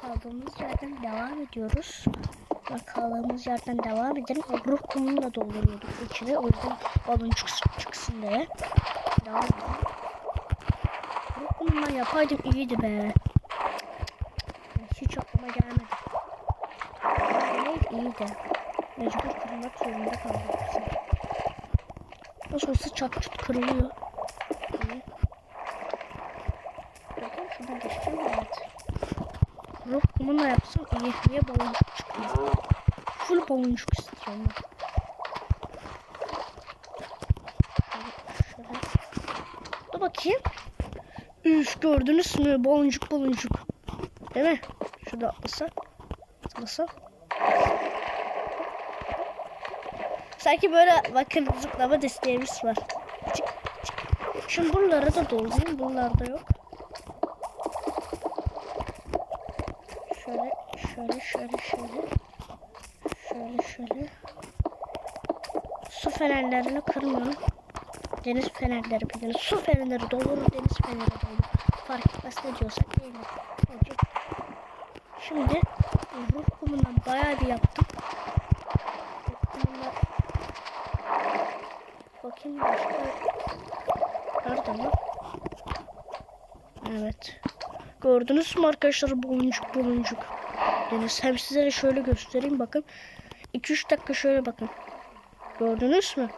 kaldığımız yerden devam ediyoruz. Bak kaldığımız yerden devam edelim. Ruh kumunu da dolduruyorduk içine. O yüzden baloncuk çıksın diye. Devam edelim. Ruh kumundan yapaydım iyiydi be. Hiç aklıma gelmedi. Neydi iyiydi. Mecbur kırmak zorunda kaldık bize. Nasıl olsa çat çut kırılıyor. İyi. Bakın şuradan geçeceğim evet. Ruh Niye baloncuk çıkıyor? Full baloncuk istiyorum. Dur bakayım. Üf gördünüz mü? Baloncuk baloncuk. Değil mi? Şurada atlasak. Atlasak. Sanki böyle bakın zıplama desteğimiz var. Çık, çık. Şimdi buraları da doldurayım. Buralarda yok. Şöyle, şöyle, şöyle, şöyle. Şöyle. Su fenerlerini kırmıyorum. Deniz fenerleri de su fenerleri dolur, deniz fenerleri dolur. Fark etmez ne diyorsak. Şimdi ruh kumundan bayağı bir yaptım. Kumundan bakayım başka nerede mi? Evet. Gördünüz mü arkadaşlar buluncuk buluncuk. Deniz hem size de şöyle göstereyim bakın. 2-3 dakika şöyle bakın. Gördünüz mü?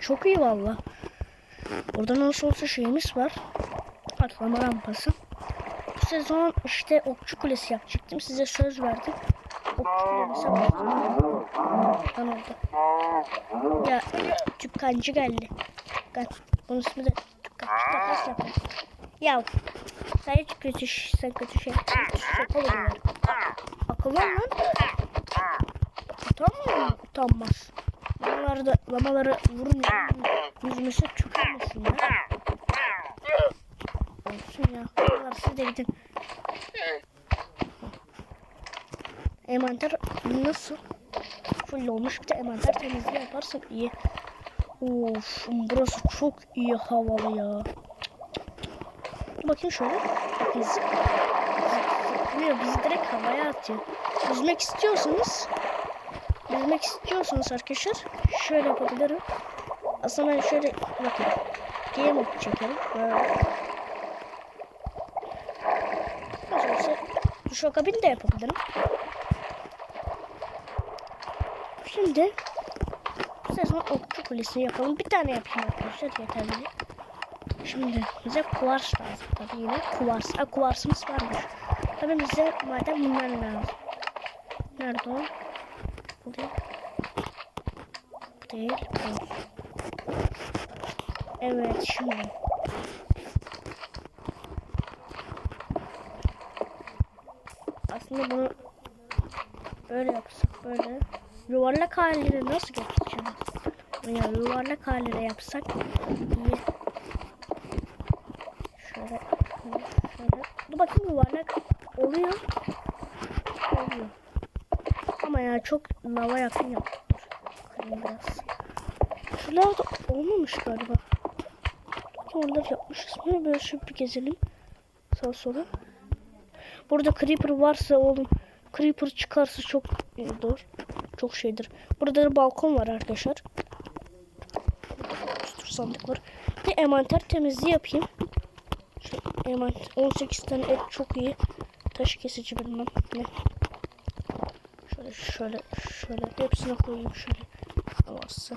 Çok iyi valla. Burada nasıl olsa şeyimiz var. Atlama rampası. Bu sezon işte okçu kulesi yapacaktım. Size söz verdim. Okçu oldu. Ya tüpkancı geldi. Bunun ismi de tüpkancı. Ya hiç kötü, sen kötü şey Sopa oluyor. Akıllı ol lan. Utanmıyor mu? Utanmaz. Lamaları da lamaları vurmuyor. Yüzümüzü tükürmesin ya. Olsun ya. Lamalar siz de gidin. Envanter nasıl? Full olmuş bir de envanter temizliği yaparsın iyi. Of burası çok iyi havalı ya. Dur bakayım şöyle. Biz zıplıyor. Bizi direkt havaya atıyor. Yüzmek istiyorsanız yüzmek istiyorsanız arkadaşlar şöyle yapabilirim. Aslında şöyle bakın. Game mode çekelim. Böyle. Nasıl olsa duşakabin de yapabilirim. Şimdi sezon okçu kulesi yapalım. Bir tane yapayım arkadaşlar yeterli. Şimdi bize kuvars lazım tabii yine. Kuvars. Ha, kuvarsımız varmış. Tabii bize madem bunlar lazım. Nerede o? Bu değil. Bu değil. Bu. Evet şimdi. Aslında bunu böyle yapsak böyle. Yuvarlak haline nasıl getireceğim? Ya yuvarlak haline yapsak iyi. Şöyle, şöyle, şöyle. Dur bakayım yuvarlak oluyor. Oluyor. Ama ya çok lava yakın. Bakayım biraz. Şuralarda olmamış galiba. Oraları yapmışız mı? Böyle şöyle bir gezelim. Sağ sola. Burada creeper varsa oğlum. Creeper çıkarsa çok iyidir. Çok şeydir. Burada da balkon var arkadaşlar. Sandık var. Bir envanter temizliği yapayım. Envanter 18 tane et çok iyi. Taş kesici bilmem ne. Şöyle şöyle şöyle hepsine koyayım şöyle. Havası.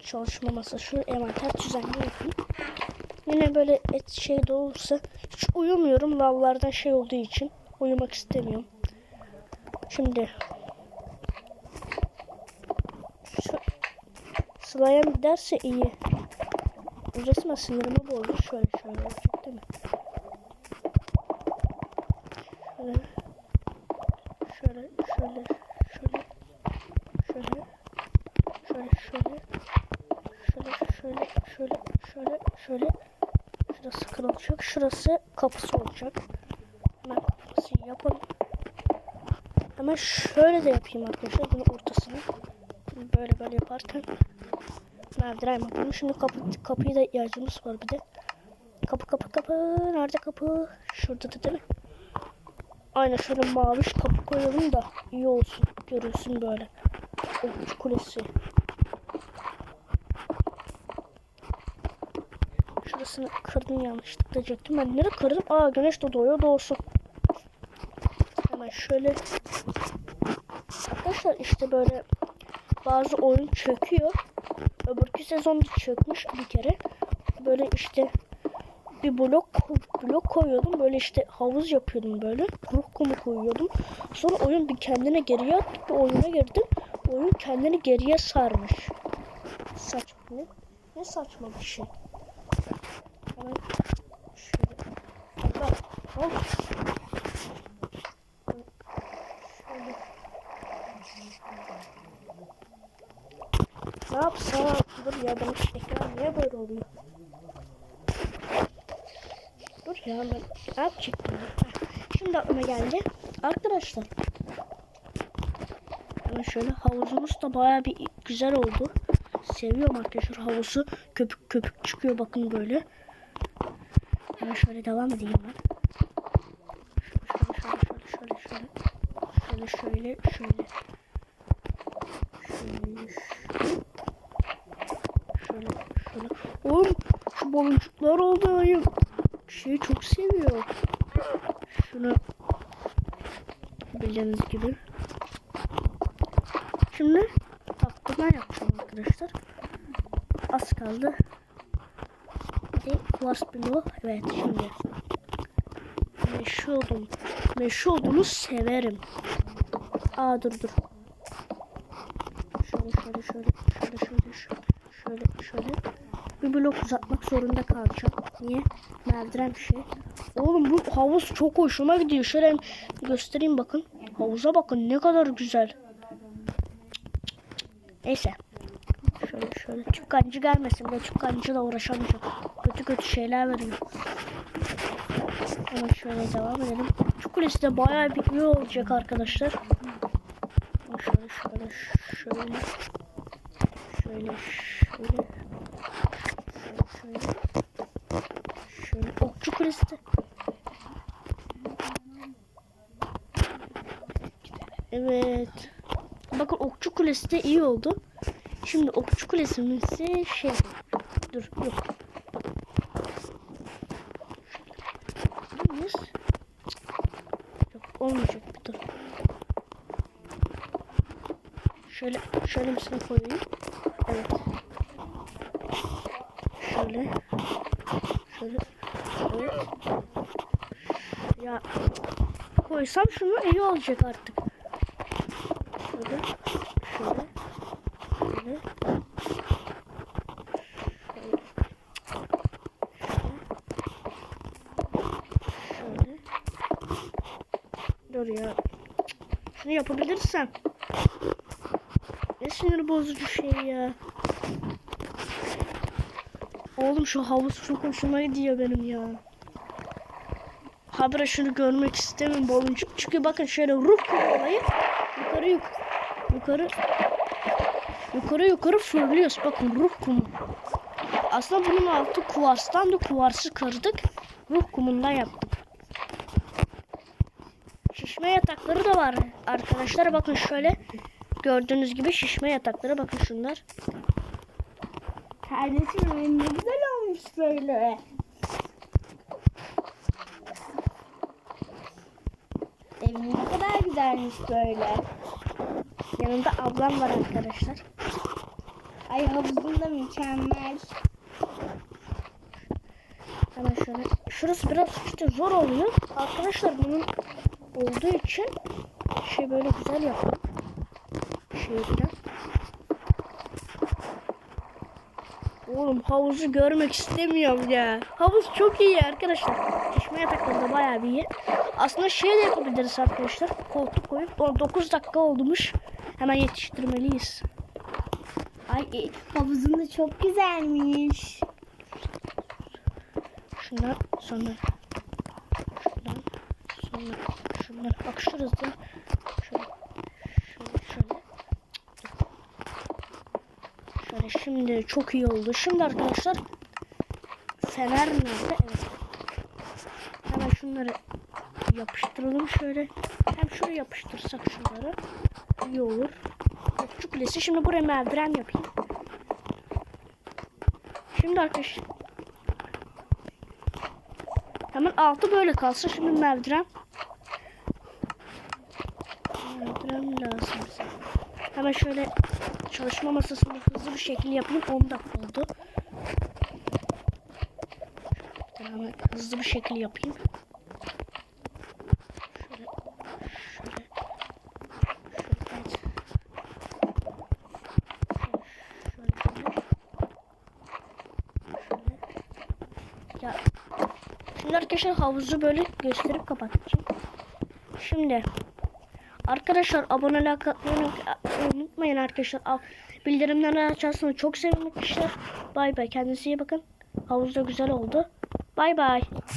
Çalışma masası. Şu envanter düzenli yapayım. Yine böyle et şey de olursa hiç uyumuyorum lavlardan şey olduğu için. Uyumak istemiyorum. Şimdi şu Sıla'ya giderse iyi. Bu resmen sinirimi bozdu. Şöyle şöyle olacak değil mi? Şöyle. Şöyle şöyle şöyle. Şöyle. Şöyle şöyle. Şöyle şöyle şöyle şöyle şöyle. Şurası kırılacak. Şurası kapısı olacak. Hemen kapısını yapalım. Hemen şöyle de yapayım arkadaşlar. Bunun ortasını. Böyle böyle yaparken merdiven yapalım. Şimdi kapı, kapıyı da ihtiyacımız var bir de. Kapı kapı kapı. Nerede kapı? Şurada da değil mi? Aynen şöyle mavi kapı koyalım da iyi olsun. Görünsün böyle. Okçu kulesi. Şurasını kırdım yanlışlıkla diyecektim. Ben nereye kırdım? Aa güneş de doğuyor doğsun. Hemen şöyle. Arkadaşlar işte böyle bazı oyun çöküyor. Öbürkü sezonda çökmüş bir kere. Böyle işte bir blok blok koyuyordum. Böyle işte havuz yapıyordum böyle. Ruh kumu koyuyordum. Sonra oyun bir kendine geriye attı. Bir oyuna girdim. Oyun kendini geriye sarmış. Saçma ne? Ne saçma bir şey. Hemen şöyle. Bak. Hop. Şöyle. Ne yapsam? Dur ya benim ekran niye böyle oluyor? Dur ya ben ya? Heh, Şimdi aklıma geldi. Arkadaşlar. Hemen şöyle havuzumuz da baya bir güzel oldu. Seviyorum arkadaşlar havuzu. Köpük köpük çıkıyor bakın böyle. Hemen şöyle devam edeyim ben. Şöyle şöyle şöyle şöyle. Şöyle şöyle şöyle. Şöyle şöyle şöyle. Oğlum şu baloncuklar oldu ayım. Şeyi çok seviyor. Şunu bildiğiniz gibi. Şimdi tatlama yapacağım arkadaşlar. Az kaldı. De kuvars bloğu. Evet şimdi. Meşhur oldum. Meşhur olduğunu severim. Aa dur dur. Şöyle şöyle şöyle şöyle şöyle şöyle şöyle şöyle. Bir blok uzatmak zorunda kalacağım. Niye? Merdiven bir şey. Oğlum bu havuz çok hoşuma gidiyor. Şöyle göstereyim bakın. Havuza bakın ne kadar güzel. Neyse. Şöyle şöyle tüpkancı gelmesin de tüpkancıyla uğraşamayacağım. Kötü kötü şeyler veriyor. Hemen şöyle devam edelim. Şu kulesi de bayağı bir iyi olacak arkadaşlar. Şöyle şöyle. Şöyle şöyle. Şöyle şöyle. Şöyle okçu kulesi de. Evet. Bakın okçu kulesi de iyi oldu. Şimdi okçu kulesinin ise şey. Dur yok. Biz. Yok olmayacak bir dur. Şöyle şöyle misine koyayım. Evet. Şöyle. Şöyle. Evet. Ya koysam şunu iyi olacak artık. Şöyle. Şöyle. Şöyle. Şöyle. Dur ya. Şunu yapabilirsem. Ne sinir bozucu şey ya. Oğlum şu havuz çok hoşuma gidiyor benim ya. Habire şunu görmek istemiyorum. Baloncuk çıkıyor. Bakın şöyle ruh olayı. Yukarı yuk yukarı yukarı yukarı fırlıyoruz. Bakın ruh kumu. Aslında bunun altı kuvarstan da kuvarsı kırdık. Ruh kumundan yaptık. Şişme yatakları da var arkadaşlar. Bakın şöyle gördüğünüz gibi şişme yatakları. Bakın şunlar. Kardeşim ne güzel olmuş böyle. Evin ne kadar güzelmiş böyle. Yanımda ablam var arkadaşlar. Ay havuzun da mükemmel. Hemen şöyle. Şurası biraz işte zor oluyor. Arkadaşlar bunun olduğu için şey böyle güzel yapalım. Şey biraz. Oğlum havuzu görmek istemiyorum ya. Havuz çok iyi arkadaşlar. Çeşme yatakları da bayağı bir iyi. Aslında şey de yapabiliriz arkadaşlar. Koltuk koyup o 9 dakika olmuş. Hemen yetiştirmeliyiz. Ay e, havuzun da çok güzelmiş. Şundan sonra şundan sonra şundan bak şurası şöyle şöyle şöyle şöyle şimdi çok iyi oldu. Şimdi arkadaşlar fener nerede? Evet. Hemen şunları yapıştıralım şöyle. Hem şuraya yapıştırsak şunları. İyi olur. Okçu kulesi. Şimdi buraya merdiven yapayım. Şimdi arkadaşlar. Hemen altı böyle kalsın. Şimdi merdiven. Merdiven lazım. Hemen şöyle çalışma masasını hızlı bir şekilde yapayım. 10 dakika oldu. Hemen hızlı bir şekilde yapayım. Şöyle, şöyle, şöyle, evet. Şöyle, şöyle, şöyle. Şöyle. Ya, şimdi arkadaşlar havuzu böyle gösterip kapatacağım. Şimdi arkadaşlar abone like atmayı unutmayın arkadaşlar. Bildirimleri açarsanız çok sevinirim arkadaşlar. Bay bay. Kendinize iyi bakın. Havuz da güzel oldu. Bay bay.